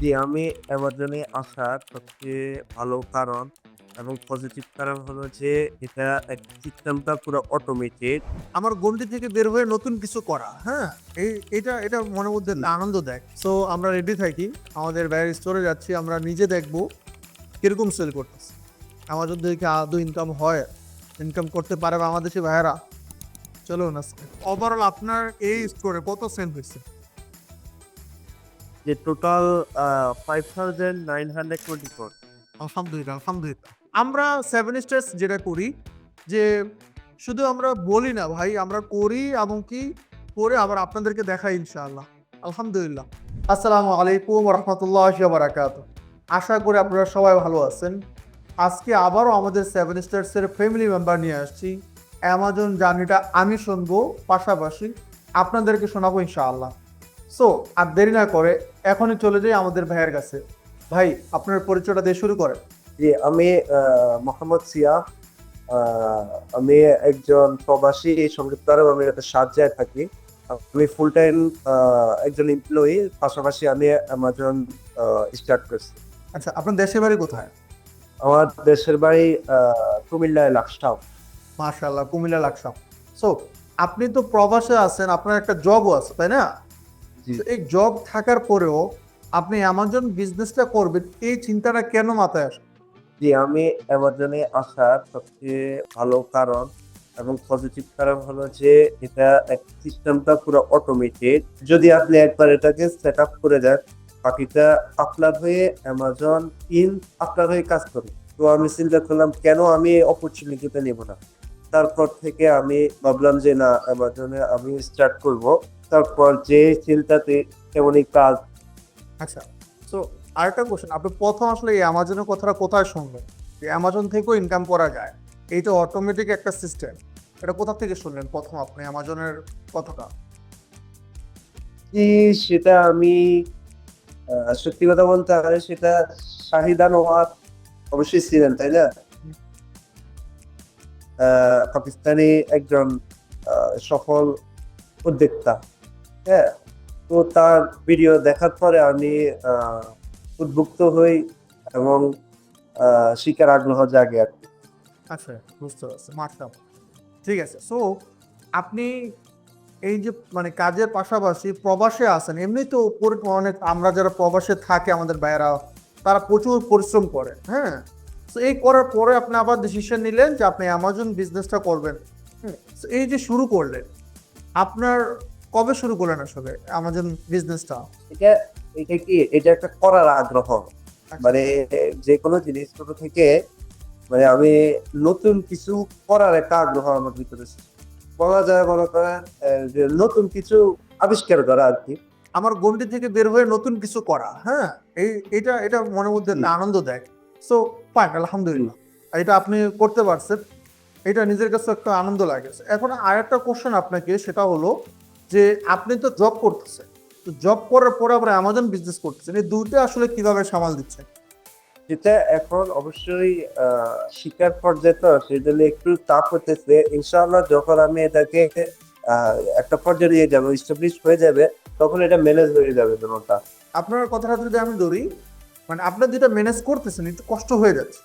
জি, আমি অ্যামাজনে আসার সবচেয়ে ভালো কারণ এবং পজিটিভ কারণ হলো যে এটা সিস্টেমটা পুরো অটোমেটেড। আমার গণ্ডি থেকে বের হয়ে নতুন কিছু করা হ্যাঁ? এই এটা এটা মনের মধ্যে আনন্দ দেয় সো আমরা রেডি থাকি আমাদের বাইরের স্টোরে যাচ্ছি আমরা নিজে দেখব কীরকম সেল করতেছে। আমাদের থেকে আদৌ ইনকাম হয় ইনকাম করতে পারে বাংলাদেশি ভাইয়েরা। চলুন আজকে। ওভারঅল আপনার এই স্টোরে কত সেল হয়েছে? যে টোটাল আ 5924 আলহামদুলিল্লাহ আলহামদুলিল্লাহ। আমরা সেভেন স্টার্স যেটা করি, যে শুধু আমরা বলি না ভাই, আমরা করি এবং কি করে আবার আপনাদেরকে দেখাই ইনশাআল্লাহ। আলহামদুলিল্লাহ। আসসালামু আলাইকুম রহমতুল্লাহ বারাকাত আশা করি আপনারা সবাই ভালো আছেন। আজকে আবারও আমাদের সেভেন স্টার্সের ফ্যামিলি মেম্বার নিয়ে আসছি। অ্যামাজন জার্নিটা আমি শুনব পাশাপাশি আপনাদেরকে শোনাবো ইনশাআল্লাহ। সো আর দেরি না করে এখনই চলে যাই আমাদের ভাইয়ের কাছে ভাই আপনার পরিচয়টা দিয়ে শুরু করেন জি, আমি মোহাম্মদ সিয়া। আমি একজন প্রবাসী সংযুক্ত আরব আমিরাতের শারজায় থাকি। আমি ফুল টাইম একজন এমপ্লয়ি পাশাপাশি আমি অ্যামাজন স্টার্ট করছি। আচ্ছা আপনার দেশের বাড়ি কোথায় আমার দেশের বাড়ি কুমিল্লায় লাকসাম। মাশাআল্লাহ কুমিল্লা লাকসাম সো আপনি তো প্রবাসে আছেন আপনার একটা জবও আছে তাই না এই জব থাকার পরেও আপনি অ্যামাজন বিজনেসটা করবেন এই চিন্তাটা কেন মাথায় আসে জি, আমি অ্যামাজনে আসার সবচেয়ে ভালো কারণ এবং পজিটিভ কারণ হলো যে এটা এক সিস্টেমটা পুরো অটোমেটেড। যদি আপনি একবার এটাকে সেট আপ করে দেন, বাকিটা আপনার হয়ে অ্যামাজন ইন আপনার হয়ে কাজ করে। তো আমি চিন্তা করলাম কেন আমি এই অপরচুনিটিটা নেব না। তারপর থেকে আমি ভাবলাম যে না অ্যামাজনে আমি স্টার্ট করব। তারপর যে চিন্তাতে তেমনই কাজ আচ্ছা সো আরেকটা কোশ্চেন আপনি প্রথম আসলে এই অ্যামাজনের কথাটা কোথায় শুনলেন যে অ্যামাজন থেকেও ইনকাম করা যায় এইটা অটোমেটিক একটা সিস্টেম এটা কোথা থেকে শুনলেন প্রথম আপনি অ্যামাজনের কথাটা জি, সেটা আমি সত্যি কথা বলতে গেলে সেটা শাহিদা নোয়াজ অবশ্যই ছিলেন, তাই না? পাকিস্তানি একজন সফল উদ্যোক্তা। হ্যাঁ? তো তার ভিডিও দেখার পরে আমি আ উদ্বুদ্ধ হই এবং আ শিখার আগ্রহ জাগে আরকি। আচ্ছা বুঝতে পারছি মাশাআল্লাহ ঠিক আছে সো আপনি এই যে মানে কাজের পাশাপাশি প্রবাসে আছেন, এমনি তো অনেক আমরা যারা প্রবাসে থাকে আমাদের ভাইয়েরা, তারা প্রচুর পরিশ্রম করে হ্যাঁ তো এই করার পরে আপনি আবার ডিসিশন নিলেন যে আপনি অ্যামাজন বিজনেসটা করবেন এই যে শুরু করলেন, আপনার কবে শুরু করলেন আসলে অ্যামাজন বিজনেসটা এটা এটা কি এটা একটা করার আগ্রহ। মানে যে কোনো জিনিস ছোট থেকে মানে আমি নতুন কিছু করার একটা আগ্রহ আমার ভিতরে বলা যায় মনে করেন যে নতুন কিছু আবিষ্কার করা আর কি। আমার গণ্ডি থেকে বের হয়ে নতুন কিছু করা হ্যাঁ? এই এটা এটা মনের মধ্যে আনন্দ দেয় সো ফাইন আলহামদুলিল্লাহ। এটা আপনি করতে পারছেন। এটা নিজের কাছে একটা আনন্দ লাগে। এখন আর একটা কোশ্চেন আপনাকে সেটা হলো যে আপনি তো জব করতেছেন। তো জব করার পরে আবার অ্যামাজন বিজনেস করতেছেন। এই দুইটা আসলে কীভাবে সামাল দিচ্ছেন? যেটা এখন অবশ্যই শিকার পর্যায়ে তো সেজন্য একটু তাপ হতেছে ইনশাআল্লাহ যখন আমি এটাকে একটা পর্যায়ে নিয়ে যাব স্টাবলিশ হয়ে যাবে তখন এটা ম্যানেজ হয়ে যাবে দুটা আপনার কথাটা যদি আমি ধরি মানে আপনার যেটা ম্যানেজ করতেছেন একটু কষ্ট হয়ে যাচ্ছে।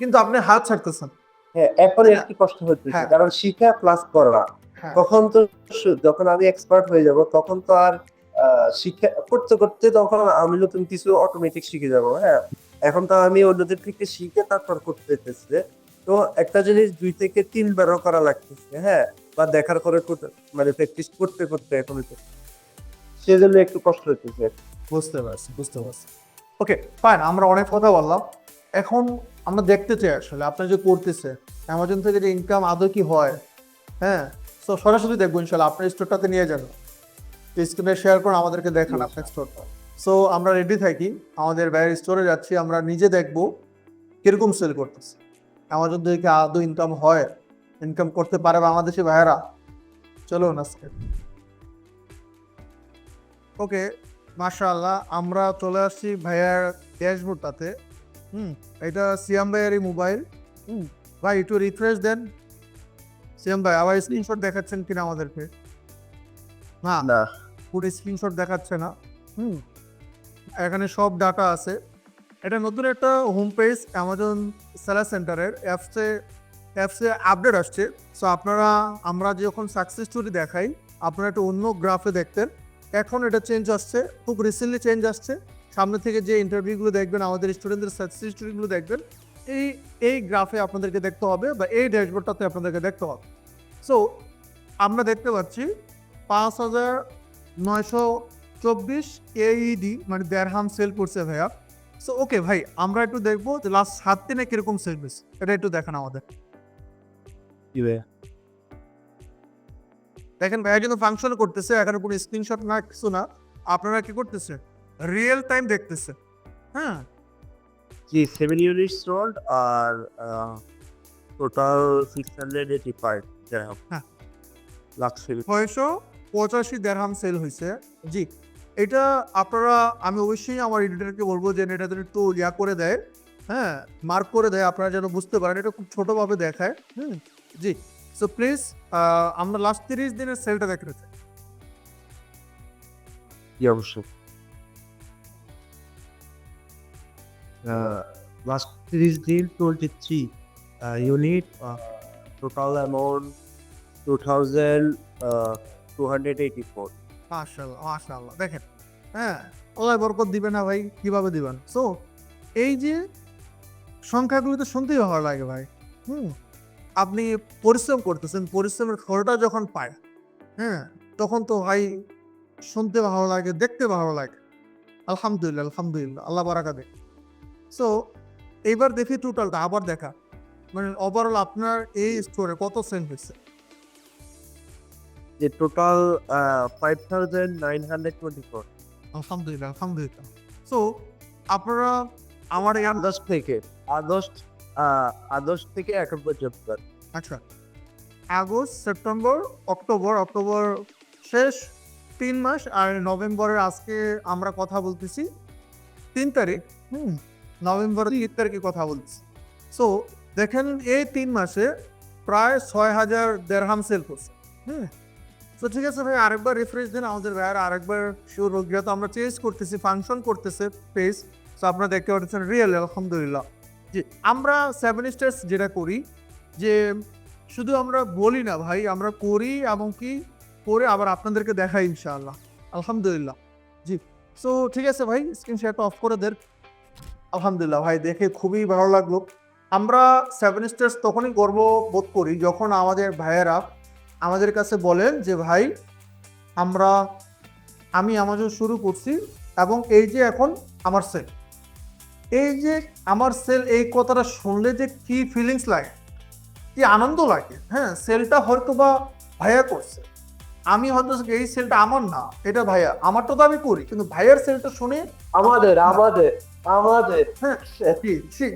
কিন্তু আপনি হাত ছাড়তেছেন। হ্যাঁ এখন একটু কষ্ট হচ্ছে হ্যাঁ। কারণ শিখা প্লাস করা। হ্যাঁ। তখন তো যখন আমি এক্সপার্ট হয়ে যাব তখন তো আর শিক্ষা করতে করতে তখন আমি নতুন কিছু অটোমেটিক শিখে যাব হ্যাঁ। এখন তো আমি অন্যদের থেকে শিখে তারপর করতে তো একটা জিনিস দুই থেকে তিনবারও করা লাগতেছে হ্যাঁ বা দেখার করে মানে প্র্যাকটিস করতে করতে এখন হচ্ছে। সেজন্য একটু কষ্ট হতেছে বুঝতে পারছি বুঝতে পারছি। ওকে ফাইন আমরা অনেক কথা বললাম। এখন আমরা দেখতে চাই আসলে আপনি যে করতেছে অ্যামাজন থেকে যে ইনকাম আদৌ কি হয় হ্যাঁ? সো সরাসরি দেখব ইনশাল্লাহ আপনার স্টোরটাতে নিয়ে যান স্ক্রিনে শেয়ার করুন আমাদেরকে দেখান আপনার স্টোরটা সো আমরা রেডি থাকি আমাদের বাইরের স্টোরে যাচ্ছি আমরা নিজে দেখব কীরকম সেল করতেছে। অ্যামাজন থেকে আদৌ ইনকাম হয় ইনকাম করতে পারে বাংলাদেশি ভাইয়েরা। চলুন আজকে। ওকে মাশাআল্লাহ আমরা চলে আসছি ভাইয়ার ড্যাশবোর্ডটাতে হুম এটা সিয়াম ভাইয়েরই মোবাইল হুম ভাই একটু রিফ্রেশ দেন। সিয়াম ভাই আবার স্ক্রিনশট দেখাচ্ছেন কিনা আমাদেরকে? না না। পুরো স্ক্রিনশট দেখাচ্ছে না। হুম। এখানে সব ডাটা আছে। এটা নতুন একটা হোম পেজ অ্যামাজন সেলার সেন্টারের অ্যাপসে অ্যাপসে আপডেট আসছে। সো আপনারা আমরা যখন সাকসেস স্টোরি দেখাই আপনারা একটা অন্য গ্রাফে দেখতেন। এখন এটা চেঞ্জ আসছে। খুব রিসেন্টলি চেঞ্জ আসছে। সামনে থেকে যে ইন্টারভিউগুলো দেখবেন আমাদের স্টুডেন্টদের সাকসেস স্টোরিগুলো দেখবেন এই এই গ্রাফে আপনাদেরকে দেখতে হবে বা এই ড্যাশবোর্ডটাতে আপনাদেরকে দেখতে হবে। সো আমরা দেখতে পাচ্ছি পাঁচ হাজার নয়শো চব্বিশ এইডি মানে দেড়হাম সেল করছে ভাইয়া। সো ওকে ভাই আমরা একটু দেখব যে লাস্ট সাত দিনে কীরকম সেল হয়েছে এটা একটু দেখান আমাদের। দেখেন ভাইয়া কিন্তু ফাংশন করতেছে এখানে কোনো স্ক্রিনশট না কিছু না। আপনারা কি করতেছে? রিয়েল টাইম দেখতেছে। হ্যাঁ। জি সেভেন ইউনিট সোল্ড আর total six hundred eighty five দেড়হাম। হ্যাঁ। লাখ সেল ছয়শো পঁচাশি দেড়হাম সেল হয়েছে জি এটা আপনারা আমি অবশ্যই আমার এডিটরকে বলব যে এটা যেন একটু ইয়া করে দেয় হ্যাঁ মার্ক করে দেয় আপনারা যেন বুঝতে পারেন এটা খুব ছোটোভাবে দেখায় হুম। জি সো প্লিজ আমরা লাস্ট তিরিশ দিনের সেলটা দেখে চাই অবশ্যই। লাস্ট তিরিশ দিন twenty three unit total total 2284 মাশাআল্লাহ মাশাআল্লাহ দেখেন হ্যাঁ ওলাই বরকত দিবে না ভাই, কীভাবে দিবেন? সো এই যে সংখ্যাগুলি তো শুনতেই ভালো লাগে ভাই। হুম, আপনি পরিশ্রম করতেছেন, পরিশ্রমের ফলটা যখন পায় হ্যাঁ তখন তো ভাই শুনতে ভালো লাগে, দেখতে ভালো লাগে। আলহামদুলিল্লাহ আলহামদুলিল্লাহ, আল্লাহ বারাকা দেখ সো এইবার দেখি টোটালটা আবার দেখা। মানে ওভারঅল আপনার এই স্টোরে কত সেন্ট হয়েছে? যে total five thousand nine hundred twenty four আলহামদুলিল্লাহ আলহামদুলিল্লাহ। সো আপনারা আমার এই আগস্ট থেকে আগস্ট আগস্ট থেকে এখন পর্যন্ত আচ্ছা। আগস্ট সেপ্টেম্বর অক্টোবর অক্টোবর শেষ তিন মাস আর নভেম্বরের আজকে আমরা কথা বলতেছি তিন তারিখ হুম নভেম্বরের তিন তারিখে কথা বলছি সো দেখেন এই তিন মাসে প্রায় ছয় হাজার দেড়হাম সেল করছে হুম। তো ঠিক আছে ভাই, আরেকবার রিফ্রেশ দিন আমাদের ভাইয়ার, আরেকবার শিওর যেহেতু আমরা চেঞ্জ করতেছি ফাংশন করতেছে পেজ তো আপনারা দেখতে পাচ্ছেন রিয়েল আলহামদুলিল্লাহ। যে আমরা সেভেন স্টার্স যেটা করি, যে শুধু আমরা বলি না ভাই, আমরা করি এবং কি করে আবার আপনাদেরকে দেখাই ইনশাআল্লাহ, আলহামদুলিল্লাহ। জি সো ঠিক আছে ভাই স্ক্রিন শেয়ারটা অফ করে দেন। আলহামদুলিল্লাহ ভাই, দেখে খুবই ভালো লাগল। আমরা সেভেন স্টার্স তখনই গর্ব বোধ করি যখন আমাদের ভাইয়েরা আমাদের কাছে বলেন যে, ভাই, আমরা, আমি আমাজন শুরু করছি এবং এই যে এখন আমার সেল এই যে আমার সেল এই কথাটা শুনলে যে কি ফিলিংস লাগে, কি আনন্দ লাগে হ্যাঁ সেলটা হয়তো বা ভাইয়া করছে। আমি হয়তো এই সেলটা আমার না এটা ভাইয়া আমারটা তো আমি করি কিন্তু ভাইয়ার সেলটা শুনে আমাদের আমাদের আমাদের। হ্যাঁ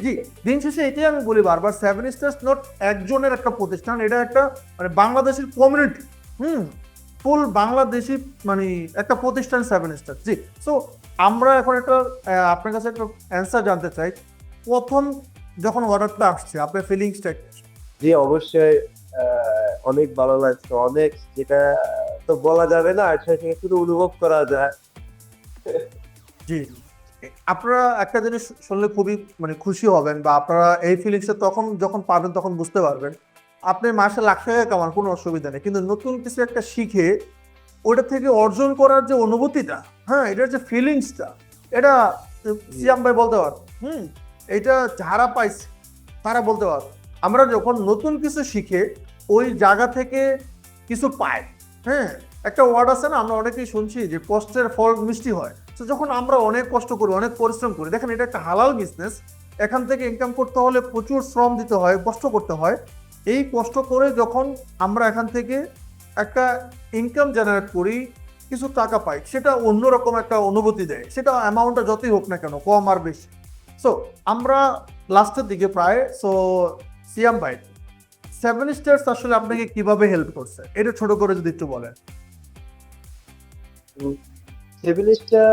জি দিন শেষে এটাই আমি বলি বারবার সেভেন স্টার্স নট একজনের একটা প্রতিষ্ঠান এটা একটা মানে বাংলাদেশের কমিউনিটি হুম ফুল বাংলাদেশি মানে একটা প্রতিষ্ঠান সেভেন স্টার জি। সো আমরা এখন একটা আপনার কাছে একটা অ্যান্সার জানতে চাই। প্রথম যখন অর্ডারটা আসছে আপনার ফিলিংসটা জি অবশ্যই অনেক ভালো লাগছে। অনেক যেটা তো বলা যাবে না সেটা শুধু অনুভব করা যায়। জি। আপনারা একটা জিনিস শুনলে খুবই মানে খুশি হবেন বা আপনারা এই ফিলিংসটা তখন যখন পাবেন তখন বুঝতে পারবেন। আপনি মাসে লাখ টাকা কামান কোনো অসুবিধা নেই। কিন্তু নতুন কিছু একটা শিখে ওটা থেকে অর্জন করার যে অনুভূতিটা হ্যাঁ এটার যে ফিলিংসটা এটা সিয়াম ভাই বলতে পার। হুম এটা যারা পাইছে তারা বলতে পার। আমরা যখন নতুন কিছু শিখে ওই জায়গা থেকে কিছু পাই হ্যাঁ একটা ওয়ার্ড আছে না, আমরা অনেকেই শুনছি যে কষ্টের ফল মিষ্টি হয়। তো যখন আমরা অনেক কষ্ট করি, অনেক পরিশ্রম করি, দেখেন এটা একটা হালাল বিজনেস এখান থেকে ইনকাম করতে হলে প্রচুর শ্রম দিতে হয়, কষ্ট করতে হয়। এই কষ্ট করে যখন আমরা এখান থেকে একটা ইনকাম জেনারেট করি, কিছু টাকা পাই, সেটা অন্যরকম একটা অনুভূতি দেয়। সেটা অ্যামাউন্টটা যতই হোক না কেন, কম আর বেশি। সো আমরা লাস্টের দিকে প্রায় সো সিয়াম ভাই সেভেন স্টার্স আসলে আপনাকে কীভাবে হেল্প করছে? এটা ছোট করে যদি একটু বলেন। সেভিলিস্টটা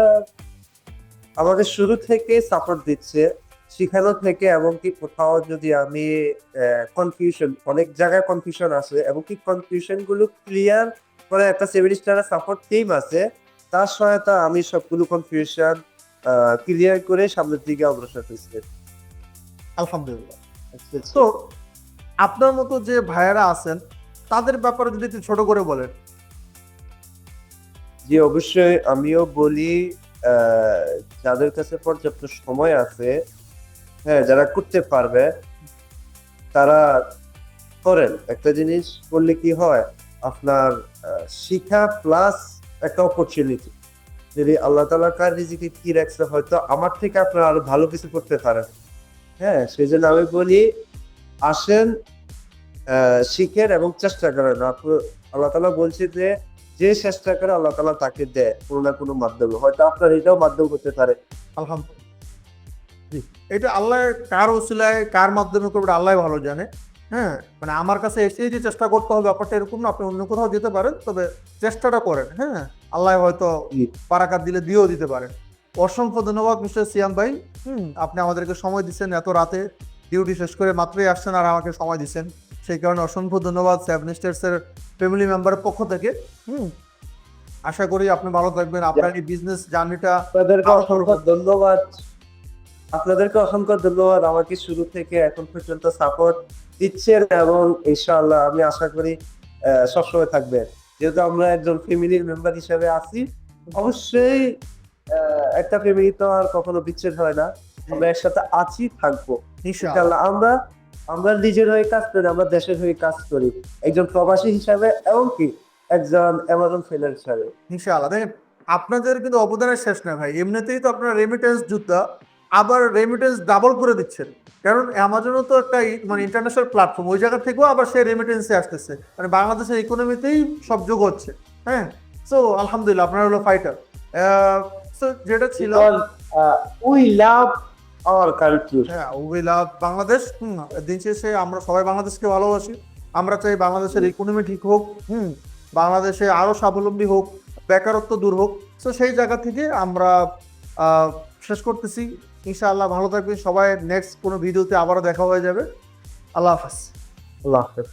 আমাকে শুরু থেকে সাপোর্ট দিচ্ছে শিখানো থেকে এমনকি কোথাও যদি আমি কনফিউশন অনেক জায়গায় কনফিউশন আছে এবং কি কনফিউশনগুলো ক্লিয়ার করে একটা সেভিলিস্টারের সাপোর্ট টিম আছে তার সহায়তা আমি সবগুলো কনফিউশন ক্লিয়ার করে সামনের দিকে অগ্রসর হয়েছে। আলহামদুলিল্লাহ। তো আপনার মতো যে ভাইয়েরা আছেন, তাদের ব্যাপারে যদি একটু ছোট করে বলেন। জি, অবশ্যই আমিও বলি যাদের কাছে পর্যাপ্ত সময় আছে হ্যাঁ যারা করতে পারবে, তারা করেন। একটা জিনিস করলে কি হয়, আপনার শিক্ষা প্লাস একটা অপরচুনিটি যদি আল্লাহ তালা কার রিজিকে কি রাখছে, হয়তো আমার থেকে আপনারা আরও ভালো কিছু করতে পারেন। হ্যাঁ সেই জন্য আমি বলি আসেন শিখেন এবং চেষ্টা করেন। আল্লাহ তালা বলছে যে যে চেষ্টা করে আল্লাহ তালা তাকে দেয় কোনো না কোনো মাধ্যমে। হয়তো আপনার এটাও মাধ্যম করতে পারে। আলহামদুলিল্লাহ। জি এটা আল্লাহ কার ওসিলায় কার মাধ্যমে করবে আল্লাহ ভালো জানে। হ্যাঁ মানে আমার কাছে এসেই যে চেষ্টা করতে হবে ব্যাপারটা এরকম না আপনি অন্য কোথাও যেতে পারেন তবে চেষ্টাটা করেন। হ্যাঁ আল্লাহ হয়তো জি। পারাকাত দিলে দিয়েও দিতে পারেন। অসংখ্য ধন্যবাদ মিস্টার সিয়াম ভাই। হুম আপনি আমাদেরকে সময় দিচ্ছেন এত রাতে। ডিউটি শেষ করে মাত্রই আসছেন আর আমাকে সময় দিচ্ছেন। সেই কারণে অসংখ্য ধন্যবাদ সেভেন স্টার্সের ফ্যামিলি মেম্বারের পক্ষ থেকে। হুম। আশা করি আপনি ভালো থাকবেন। আপনার এই বিজনেস জার্নিটা আপনাদেরকে অসংখ্য ধন্যবাদ। আপনাদেরকে অসংখ্য ধন্যবাদ আমাকে শুরু থেকে এখন পর্যন্ত সাপোর্ট দিচ্ছেন এবং ইনশাআল্লাহ আমি আশা করি সবসময় থাকবেন। যেহেতু আমরা একজন ফ্যামিলির মেম্বার হিসেবে আছি অবশ্যই একটা ফ্যামিলি তো আর কখনো বিচ্ছেদ হয় না। আমরা একসাথে আছি থাকব। ইনশাআল্লাহ। ইনশাআল্লাহ আমরা আমরা নিজের হয়ে কাজ করি আমরা দেশের হয়ে কাজ করি। একজন প্রবাসী হিসাবে এবং কি? একজন অ্যামাজন হিসাবে। ইনশাআল্লাহ। দেখেন আপনাদের কিন্তু অবদানের শেষ না ভাই। এমনিতেই তো আপনারা রেমিটেন্স যোদ্ধা আবার রেমিটেন্স ডাবল করে দিচ্ছেন। কারণ অ্যামাজনও তো একটা মানে ইন্টারন্যাশনাল প্ল্যাটফর্ম ওই জায়গা থেকেও আবার সে রেমিটেন্সে আসতেছে। মানে বাংলাদেশের ইকোনমিতেই সব যোগ হচ্ছে হ্যাঁ? সো আলহামদুলিল্লাহ আপনারা হলো ফাইটার সো যেটা ছিল উই লাভ আওয়ার কান্ট্রি হ্যাঁ উই লাভ বাংলাদেশ হুম দিন শেষে আমরা সবাই বাংলাদেশকে ভালোবাসি। আমরা চাই বাংলাদেশের ইকোনমি ঠিক হোক হুম বাংলাদেশে আরও স্বাবলম্বী হোক বেকারত্ব দূর হোক। তো সেই জায়গা থেকে আমরা শেষ করতেছি। ইনশাআল্লাহ ভালো থাকবেন সবাই। নেক্সট কোনো ভিডিওতে আবারও দেখা হয়ে যাবে। আল্লাহ হাফেজ। আল্লাহ হাফেজ।